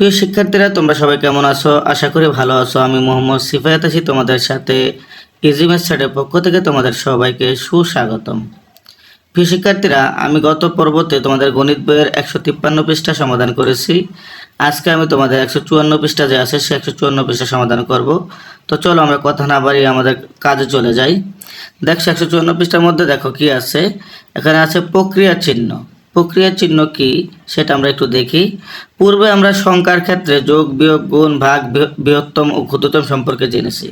প্রিয় শিক্ষার্থীরা, তোমরা সবাই কেমন আছো? আশা করি ভালো আছো। আমি মোহাম্মদ সিফায়াত আছি তোমাদের সাথে ইজিমেস স্টাডের পক্ষ থেকে তোমাদের সবাইকে সুস্বাগতম। প্রিয় শিক্ষার্থীরা, আমি গত পর্বতে তোমাদের গণিত বইয়ের একশো তিপ্পান্ন পৃষ্ঠা সমাধান করেছি। আজকে আমি তোমাদের একশো চুয়ান্ন পৃষ্ঠা যে আছে, সে একশো চুয়ান্ন পৃষ্ঠা সমাধান করব। তো চলো আমরা কথা না বাড়িয়ে আমাদের কাজে চলে যাই। দেখো, একশো চুয়ান্ন পৃষ্ঠার মধ্যে দেখো কি আছে। এখানে আছে প্রক্রিয়া চিহ্ন। প্রক্রিয়া চিহ্ন কি সেটা আমরা একটু দেখি। পূর্বে আমরা সংখ্যার ক্ষেত্রে যোগ, বিয়োগ, গুণ, ভাগ বৃহত্তম ও ক্ষুদ্রতম সম্পর্কে জেনেছি।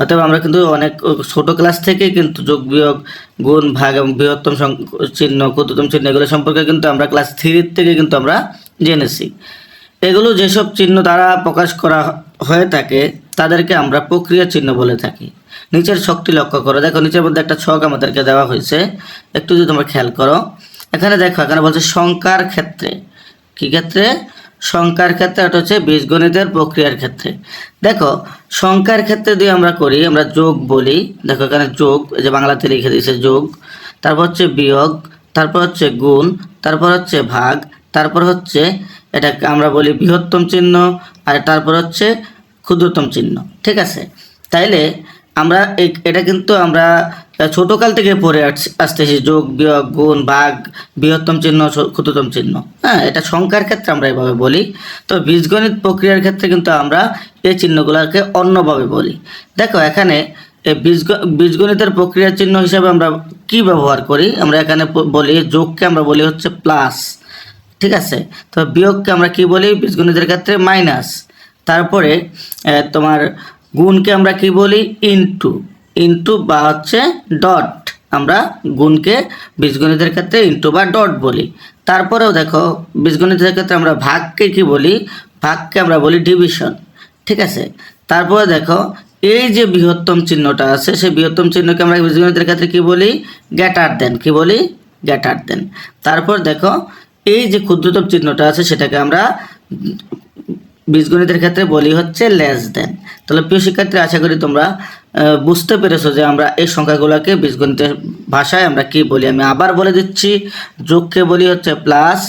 অতএব আমরা কিন্তু অনেক ছোট ক্লাস থেকে কিন্তু যোগ, বিয়োগ, গুণ, ভাগ এবং বৃহত্তম চিহ্ন, ক্ষুদ্রতম চিহ্ন এগুলো সম্পর্কে কিন্তু আমরা ক্লাস থ্রির থেকে কিন্তু আমরা জেনেছি। এগুলো যেসব চিহ্ন দ্বারা প্রকাশ করা হয়ে থাকে, তাদেরকে আমরা প্রক্রিয়া চিহ্ন বলে থাকি। নিচের ছকটি লক্ষ্য করো। দেখো নিচের মধ্যে একটা ছক আমাদেরকে দেওয়া হয়েছে। একটু যদি তোমরা খেয়াল করো। এখানে দেখো, এখানে বলছে সংখ্যার ক্ষেত্রে। কি ক্ষেত্রে? সংখ্যার ক্ষেত্রে, এটা হচ্ছে বীজগণিতের প্রক্রিয়ার ক্ষেত্রে। দেখো, সংখ্যার ক্ষেত্রে যদি আমরা করি, আমরা যোগ বলি, দেখো এখানে যোগ যে বাংলাতে লিখে দিয়েছে যোগ, তারপর হচ্ছে বিয়োগ, তারপর হচ্ছে গুণ, তারপর হচ্ছে ভাগ, তারপর হচ্ছে এটা আমরা বলি বৃহত্তম চিহ্ন, আর তারপর হচ্ছে ক্ষুদ্রতম চিহ্ন। ঠিক আছে? তাইলে আমরা এটা কিন্তু আমরা ছোটকাল থেকে পড়ে আস- আসতেছি যোগ, বিয়োগ, গুণ, ভাগ, বৃহত্তম চিহ্ন ক্ষুদ্রতম চিহ্ন। হ্যাঁ এটা সংখ্যার ক্ষেত্রে আমরা এভাবে বলি। তো বীজগণিত প্রক্রিয়ার ক্ষেত্রে কিন্তু আমরা এই চিহ্নগুলোকে অন্যভাবে বলি। দেখো, এখানে এই বীজগ, বীজগণিতের প্রক্রিয়া চিহ্ন হিসাবে আমরা কি ব্যবহার করি? আমরা এখানে বলি, যোগকে আমরা বলি হচ্ছে প্লাস। ঠিক আছে? তো বিয়োগকে আমরা কি বলি? বীজগণিতের ক্ষেত্রে মাইনাস। তারপরে তোমার গুণকে আমরা কি বলি? ইনটু। ইনটু বা হচ্ছে ডট আমরা গুণকে বীজগণিতের ক্ষেত্রে ইনটু বা ডট বলি। তারপরেও দেখো, বীজগণিতের ক্ষেত্রে আমরা ভাগকে কি বলি? ভাগকে আমরা বলি ডিভিশন ঠিক আছে? তারপরে দেখো, এই যে বৃহত্তম চিহ্নটা আছে, সেই বৃহত্তম চিহ্নকে আমরা বীজগণিতের ক্ষেত্রে কি বলি? গ্যাটার দেন কি বলি? গ্যাটার দেন তারপর দেখো, এই যে ক্ষুদ্রতম চিহ্নটা আছে, সেটাকে আমরা বীজগণিতের ক্ষেত্রে বলি হচ্ছে লেস দেন তাহলে প্রিয় শিক্ষার্থী আশা করি তোমরা বুঝতে পেরেছ যে আমরা এই সংখ্যাগুলোকে বীজগণিতের ভাষায় আমরা কি বলি? আমি আবার বলে দিচ্ছি, যোগকে বলি হচ্ছে প্লাস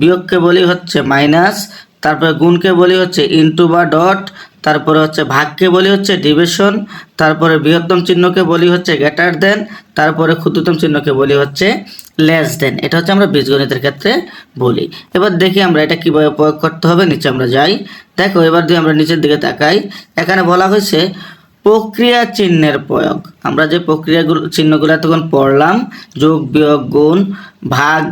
বিয়োগকে বলি হচ্ছে মাইনাস তারপরে গুণকে বলি হচ্ছে ইনটু বা ডট তারপরে হচ্ছে ভাগকে বলি হচ্ছে ডিভিশন তারপরে বৃহত্তম চিহ্নকে বলি হচ্ছে গ্রেটার দেন তারপরে ক্ষুদ্রতম চিহ্নকে বলি হচ্ছে লেস দেন এটা হচ্ছে আমরা বীজগণিতের ক্ষেত্রে বলি। এবার দেখি আমরা এটা কীভাবে প্রয়োগ করতে হবে, নিচে আমরা যাই। দেখো, এবার দিয়ে আমরা নিচের দিকে তাকাই, এখানে বলা হয়েছে প্রক্রিয়া চিহ্নের প্রয়োগ। আমরা যে প্রক্রিয়াগুলো, চিহ্নগুলো তখন পড়লাম, যোগ, বিয়োগ, গুণ, ভাগ,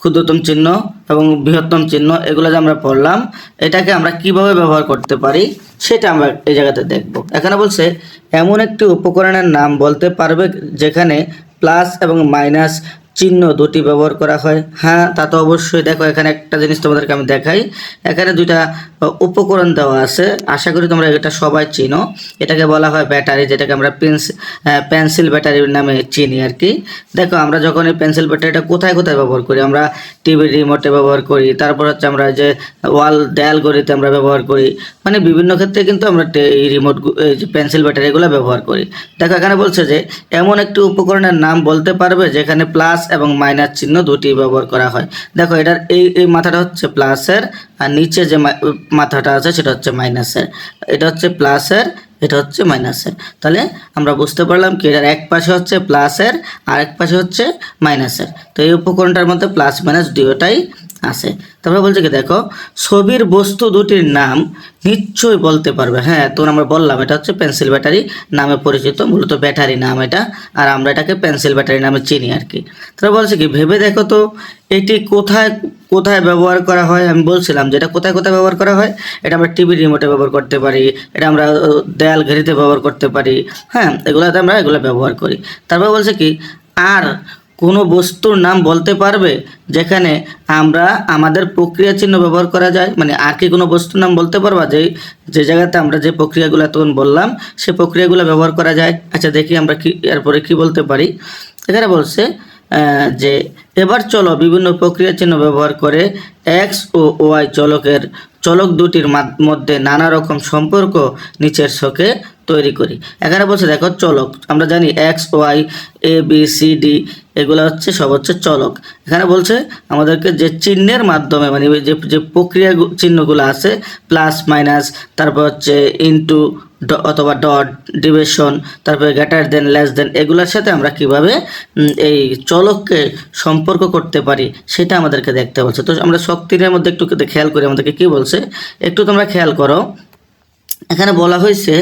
ক্ষুদ্রতম চিহ্ন এবং বৃহত্তম চিহ্ন, এগুলো যে আমরা পড়লাম, এটাকে আমরা কীভাবে ব্যবহার করতে পারি, সেটা আমরা এই জায়গাতে দেখব। এখানে বলছে, এমন একটি উপকরণের নাম বলতে পারবে যেখানে প্লাস এবং মাইনাস চিহ্ন দুটি ব্যবহার করা হয়। হ্যাঁ তা তো অবশ্যই। দেখো, এখানে একটা জিনিস তোমাদেরকে আমি দেখাই। এখানে দুইটা উপকরণ দেওয়া আছে। আশা করি তোমরা এটা সবাই চিনো। এটাকে বলা হয় ব্যাটারি, যেটাকে আমরা পেন্সিল পেন্সিল ব্যাটারির নামে চিনি আর কি। দেখো, আমরা যখন এই পেন্সিল ব্যাটারিটা কোথায় কোথায় ব্যবহার করি? আমরা টিভি রিমোটে ব্যবহার করি। তারপর হচ্ছে আমরা যে ওয়াল, দেয়াল গড়িতে আমরা ব্যবহার করি। মানে বিভিন্ন ক্ষেত্রে কিন্তু আমরা এই রিমোট পেন্সিল ব্যাটারিগুলো ব্যবহার করি। দেখো, এখানে বলছে যে, এমন একটি উপকরণের নাম বলতে পারবে যেখানে প্লাস এবং মাইনাস চিহ্ন দুটি ব্যবহার করা হয়। দেখো, এটার এই এই মাথাটা হচ্ছে প্লাসের আর নিচে যে মাথাটা আছে সেটা হচ্ছে মাইনাসের এটা হচ্ছে প্লাসের এটা হচ্ছে মাইনাসের তাহলে আমরা বুঝতে পারলাম কি, এটার এক পাশে হচ্ছে প্লাসের আর এক পাশে হচ্ছে মাইনাসের তো এই উপকরণটার মধ্যে প্লাস মাইনাস দুটোটাই আছে। তারপরে বলছে কি, দেখো, ছবির বস্তু দুটির নাম নিশ্চয়ই বলতে পারবে। হ্যাঁ তখন আমরা বললাম, এটা হচ্ছে পেন্সিল ব্যাটারি নামে পরিচিত, মূলত ব্যাটারি নাম এটা, আর আমরা এটাকে পেন্সিল ব্যাটারি নামে চিনি আর কি। তারা বলছে কি, ভেবে দেখো তো, এটি কোথায় কোথায় ব্যবহার করা হয়? আমি বলছিলাম যে এটা কোথায় কোথায় ব্যবহার করা হয়? এটা আমরা টিভি রিমোটে ব্যবহার করতে পারি, এটা আমরা দেয়াল ঘেরিতে ব্যবহার করতে পারি। হ্যাঁ এগুলোতে আমরা এগুলো ব্যবহার করি। তারপর বলছে কি, আর কোনো বস্তুর নাম বলতে পারবে? যেখানে আমরা আমাদের প্রক্রিয়া চিহ্ন ব্যবহার করা যায় মানে আর কি কোনো বস্তুর নাম বলতে পারবা? যে যে জায়গাতে আমরা যে প্রক্রিয়াগুলো তখন বললাম, সে প্রক্রিয়াগুলো ব্যবহার করা যায়। আচ্ছা দেখি আমরা কি, এরপরে কি বলতে পারি? এখানে বলছে যে এবার চলো বিভিন্ন প্রক্রিয়া চিহ্ন ব্যবহার করে এক্স ও ওয়াই চলকের, চলক দুটির মধ্যে নানা রকম সম্পর্ক নিচের ছকে তৈরি করি। এখানে বলছে, দেখো, চলক। আমরা জানি x y a b c d এগুলো হচ্ছে, সব হচ্ছে চলক। এখানে বলছে, আমাদেরকে যে চিহ্নের মাধ্যমে মানে যে যে প্রক্রিয়া চিহ্নগুলো আছে প্লাস মাইনাস তারপর হচ্ছে ইনটু অথবা ডট ডিভিশন তারপরে গ্রেটার দেন লেস দেন এগুলোর সাথে আমরা কীভাবে এই চলককে সম্পর্ক করতে পারি, সেটা আমাদেরকে দেখতে বলছে। তো আমরা শক্তির মধ্যে একটু খেয়াল করি, আমাদেরকে কি বলছে? একটু তোমরা খেয়াল করো। এখানে বলা হয়েছে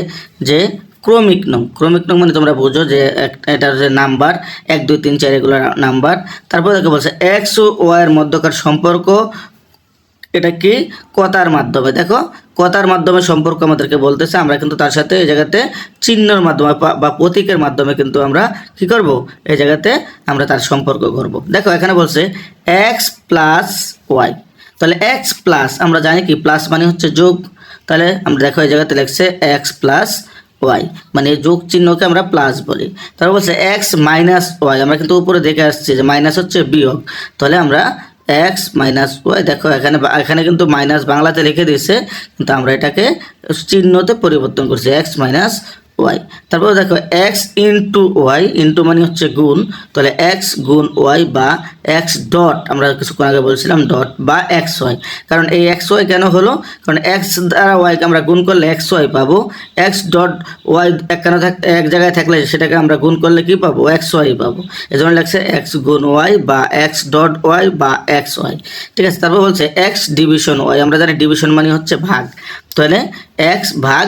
যে ক্রমিক নং। ক্রমিক নং মানে তোমরা বুঝো যে এটার যে নাম্বার, এক, দুই, তিন, চার এগুলো নাম্বার। তারপর দেখে বলছে এক্স ও ওয়াই এর মধ্যকার সম্পর্ক এটা কি? কথার মাধ্যমে। দেখো, কথার মাধ্যমে সম্পর্ক আমাদেরকে বলতেছে, আমরা কিন্তু তার সাথে এই জায়গাতে চিহ্নর মাধ্যমে বা প্রতীকের মাধ্যমে কিন্তু আমরা কি করব? এই জায়গাতে আমরা তার সম্পর্ক করব। দেখো, এখানে বলছে এক্স প্লাস ওয়াই। তাহলে এক্স প্লাস আমরা জানি কি? প্লাস মানে হচ্ছে যোগ। তাহলে আমরা দেখো এই জায়গাতে লিখছে এক্স প্লাস ওয়াই মানে যোগ চিহ্নকে আমরা প্লাস বলি। তারপর বলছে এক্স মাইনাস ওয়াই আমরা কিন্তু উপরে দেখে আসছি যে মাইনাস হচ্ছে বিয়োগ। তাহলে আমরা এক্স মাইনাস ওয়াই দেখো এখানে এখানে কিন্তু মাইনাস বাংলাতে লিখে দিয়েছে, কিন্তু আমরা এটাকে চিহ্নতে পরিবর্তন করছি। এক্স মাইনাস ওয়াই তারপর দেখো এক্স ইন্টু ওয়াই ইন্টু মানে হচ্ছে গুণ। তাহলে এক্স গুণ ওয়াই বা এক্স ডট আমরা কিছুক্ষণ আগে বলছিলাম ডট বা এক্স ওয়াই কারণ এই এক্স ওয়াই কেন হলো? কারণ এক্স দ্বারা ওয়াইকে আমরা গুণ করলে এক্স ওয়াই পাবো। এক্স ডট ওয়াই থাক এক জায়গায় থাকলে সেটাকে আমরা গুণ করলে কি পাবো? এক্স ওয়াই পাবো। এই জন্য লাগছে এক্স গুণ ওয়াই বা এক্স ডট ওয়াই বা এক্স ওয়াই ঠিক আছে, তারপর বলছে এক্স ডিভিশন ওয়াই আমরা জানি ডিভিশন মানে হচ্ছে ভাগ। তাহলে এক্স ভাগ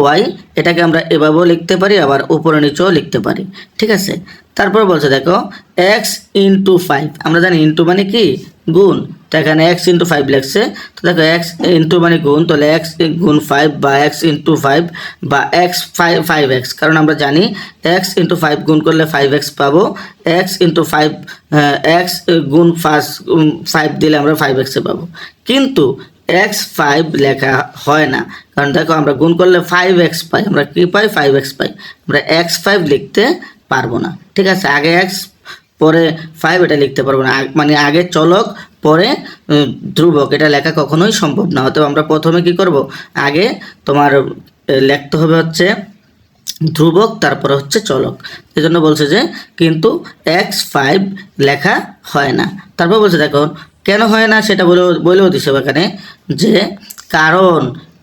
ওয়াই, এটাকে আমরা এভাবেও লিখতে পারি, আবার উপরে নিচেও লিখতে পারি। ঠিক আছে? তারপর বলছে, দেখো এক্স ইন্টু ফাইভ আমরা জানি ইন্টু মানে কি? গুণ। তো এখানে এক্স ইন্টু ফাইভ লিখছে। তো দেখো এক্স ইন্টু মানে গুণ, তাহলে এক্স গুণ ফাইভ বা এক্স ইন্টু ফাইভ বা এক্স ফাইভ ফাইভ এক্স কারণ আমরা জানি এক্স ইন্টু ফাইভ গুণ করলে ফাইভ এক্স পাবো। এক্স ইন্টু ফাইভ এক্স গুণ ফার্স্ট ফাইভ দিলে আমরা ফাইভ এক্সে পাবো। কিন্তু এক্স ফাইভ লেখা হয় না। কারণ দেখো আমরা গুণ করলে ফাইভ এক্স পাই, আমরা কী পাই? ফাইভ এক্স পাই। আমরা এক্স ফাইভ লিখতে পারব না। ঠিক আছে? আগে এক্স পরে ফাইভ এটা লিখতে পারব না। মানে আগে চলক, পরে ধ্রুবক। এটা লেখা কখনোই সম্ভব না। হয়তো আমরা প্রথমে কি করব? আগে তোমার লিখতে হবে হচ্ছে ধ্রুবক, তারপরে হচ্ছে চলক। এই জন্য বলছে যে, কিন্তু এক্স ফাইভ লেখা হয় না। তারপর বলছে দেখো কেন হয় না সেটা বলে বলেও দিছে এখানে যে কারণ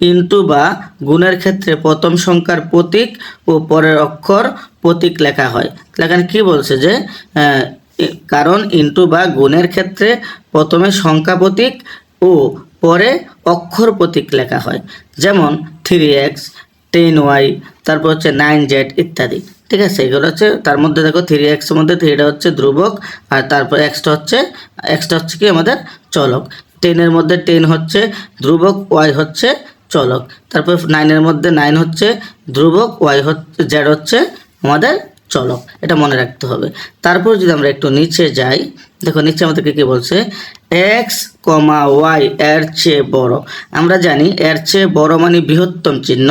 ইন্টু বা গুণের ক্ষেত্রে প্রথম সংখ্যার প্রতীক ও পরের অক্ষর প্রতীক লেখা হয়। তাহলে এখানে কি বলছে যে কারণ ইন্টু বা গুণের ক্ষেত্রে প্রথমে সংখ্যা প্রতীক ও পরে অক্ষর প্রতীক লেখা হয়। যেমন থ্রি এক্স, টেন ওয়াই, তারপর হচ্ছে নাইন জেড ইত্যাদি। ঠিক আছে, এগুলো হচ্ছে তার মধ্যে দেখো থ্রি এক্সের মধ্যে থ্রিটা হচ্ছে ধ্রুবক আর তারপর এক্সটা হচ্ছে এক্সটা হচ্ছে কি আমাদের চলক। টেনের মধ্যে টেন হচ্ছে ধ্রুবক ওয়াই হচ্ছে চলক। তারপর নাইনের মধ্যে নাইন হচ্ছে ধ্রুবক ওয়াই হচ্ছে জেড হচ্ছে আমাদের চলক এটা মনে রাখতে হবে। তারপর যদি আমরা একটু নিচে যাই, দেখো নিচে আমাদেরকে কী বলছে? এক্স কমা ওয়াই এর চেয়ে বড়। আমরা জানি এর চেয়ে বড় মানে বৃহত্তম চিহ্ন,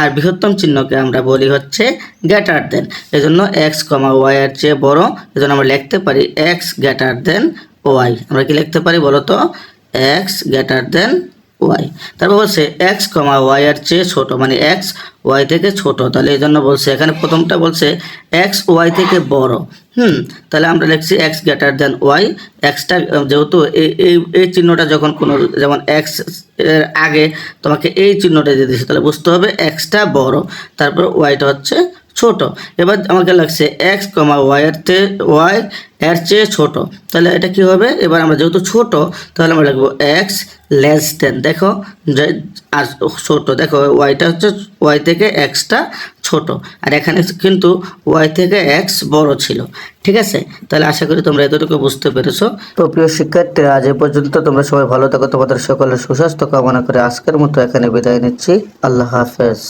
আর বৃহত্তম চিহ্নকে আমরা বলি হচ্ছে গ্যাটার দেন এজন্য এক্স কমা ওয়াই এর চেয়ে বড়, এজন্য আমরা লিখতে পারি এক্স গ্যাটার দেন ওয়াই আমরা কি লিখতে পারি বলো তো এক্স গ্যাটার দেন ওয়াই তারপর বলছে এক্স কমা ওয়াই এর চেয়ে ছোট মানে এক্স ওয়াই থেকে ছোট। তাহলে এই জন্য বলছে, এখানে প্রথমটা বলছে এক্স ওয়াই থেকে বড়। হুম, তাহলে আমরা লিখছি এক্স গ্রেটার দেন ওয়াই এক্সটা যেহেতু এই এই চিহ্নটা যখন কোনো, যেমন এক্সের আগে তোমাকে এই চিহ্নটা দিয়ে দিচ্ছে তাহলে বুঝতে হবে এক্সটা বড়। তারপর ওয়াইটা হচ্ছে ছোট। এবার আমাকে লাগছে এক্স কমা ওয়াই এর চেয়ে ওয়াই এর চেয়ে ছোট। তাহলে এটা কি হবে? এবার আমরা যেহেতু ছোট, তাহলে আমরা লিখব এক্স লেস দেন দেখো আর ছোট, দেখো ওয়াইটা হচ্ছে ওয়াই থেকে এক্সটা ছোট। আর এখানে কিন্তু ওয়াই থেকে এক্স বড় ছিল। ঠিক আছে? তাহলে আশা করি তোমরা এতটুকু বুঝতে পেরেছ। তো প্রিয় শিক্ষার্থীরা, আজ এ পর্যন্ত তোমরা সবাই ভালো থাকো। তোমাদের সকলের সুস্বাস্থ্য কামনা করে আজকের মতো এখানে বিদায় নিচ্ছি। আল্লাহ হাফেজ।